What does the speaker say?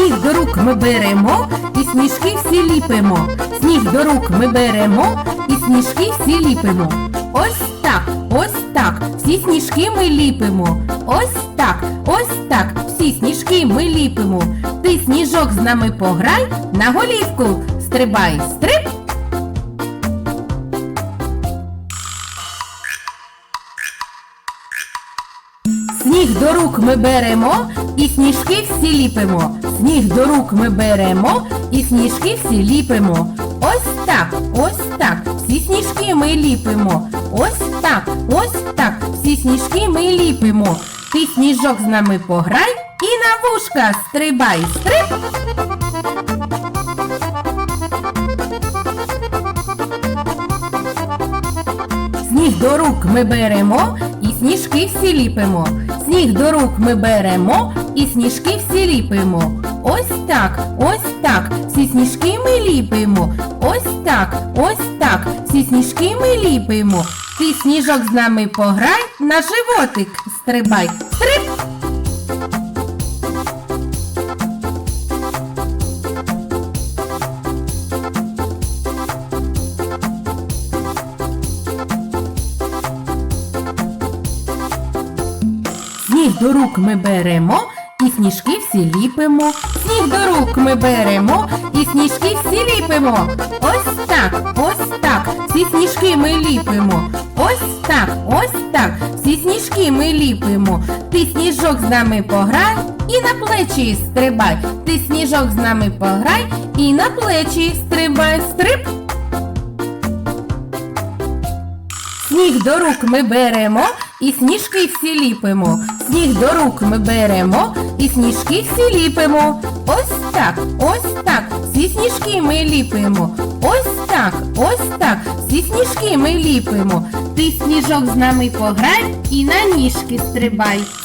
Сніг до рук ми беремо і сніжки всі ліпимо. Сніг до рук ми беремо і сніжки всі ліпимо. Ось так, ось так, всі сніжки ми ліпимо. Ось так, ось так, всі сніжки ми ліпимо. Ти сніжок з нами пограй, на голівку стрибай, стриб. Сніг до рук ми беремо і сніжки всі ліпимо. Сніг до рук ми беремо і сніжки всі ліпимо. Ось так, ось так, всі сніжки ми ліпимо. Ось так, ось так, всі сніжки ми ліпимо. Ти сніжок з нами пограй і на вушка стрибай, стриб. Сніг до рук ми беремо сніжки всі ліпимо. Сніг до рук ми беремо і сніжки всі ліпимо. Ось так, ось так, всі сніжки ми ліпимо. Ось так, ось так, всі сніжки ми ліпимо. Ти сніжок з нами пограй, на животик стрибай. Стриб! До рук ми беремо і сніжки всі ліпимо. Сніг до рук ми беремо і сніжки всі ліпимо. Ось так, ось так, всі сніжки ми ліпимо. Ось так, ось так, всі сніжки ми ліпимо. Ти сніжок з нами пограй і на плечі стрибай. Ти сніжок з нами пограй і на плечі стрибай, стриб. Сніг до рук ми беремо і сніжки всі ліпимо. Сніг до рук ми беремо і сніжки всі ліпимо. Ось так, ось так, всі сніжки ми ліпимо. Ось так, ось так, всі сніжки ми ліпимо. Ти сніжок з нами пограй і на ніжки стрибай. Стриб!